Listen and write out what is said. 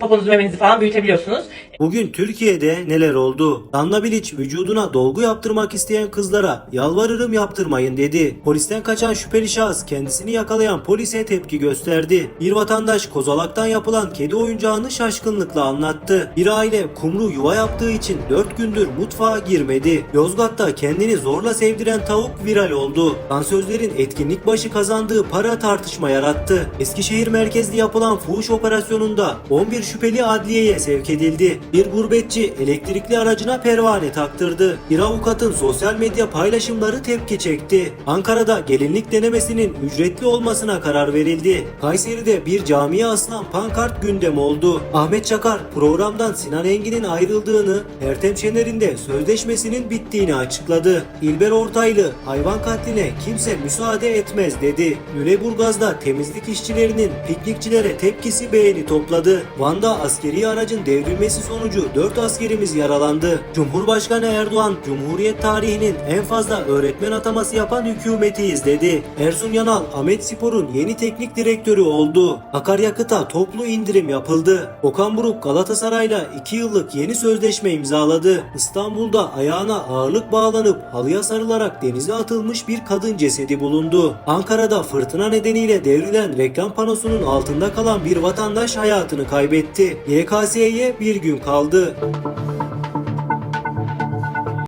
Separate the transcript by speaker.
Speaker 1: Poponuzu memenizi falan büyütebiliyorsunuz.
Speaker 2: Bugün Türkiye'de neler oldu? Danla Bilic vücuduna dolgu yaptırmak isteyen kızlara yalvarırım yaptırmayın dedi. Polisten kaçan şüpheli şahıs kendisini yakalayan polise tepki gösterdi. Bir vatandaş kozalaktan yapılan kedi oyuncağını şaşkınlıkla anlattı. Bir aile kumru yuva yaptığı için 4 gündür mutfağa girmedi. Yozgat'ta kendini zorla sevdiren tavuk viral oldu. Dansözlerin etkinlik başı kazandığı para tartışma yarattı. Eskişehir merkezli yapılan fuhuş operasyonunda 11 şüpheli adliyeye sevk edildi. Bir gurbetçi elektrikli aracına pervane taktırdı. Bir avukatın sosyal medya paylaşımları tepki çekti. Ankara'da gelinlik denemesinin ücretli olmasına karar verildi. Kayseri'de bir camiye asılan pankart gündem oldu. Ahmet Çakar programdan Sinan Engin'in ayrıldığını, Ertem Şener'in de sözleşmesinin bittiğini açıkladı. İlber Ortaylı hayvan katline kimse müsaade etmez dedi. Lüleburgaz'da temizlik işçilerinin piknikçilere tepkisi beğeni topladı. Van'da askeri aracın devrilmesi sonucu 4 askerimiz yaralandı. Cumhurbaşkanı Erdoğan, Cumhuriyet tarihinin en fazla öğretmen ataması yapan hükümetiyiz dedi. Ersun Yanal, Ahmet Spor'un yeni teknik direktörü oldu. Akaryakıta toplu indirim yapıldı. Okan Buruk Galatasaray'la 2 yıllık yeni sözleşme imzaladı. İstanbul'da ayağına ağırlık bağlanıp halıya sarılarak denize atılmış bir kadın cesedi bulundu. Ankara'da fırtına nedeniyle devrilen reklam panosunun altında kalan bir vatandaş hayatını kaybetti. YKS'ye bir gün kaldı.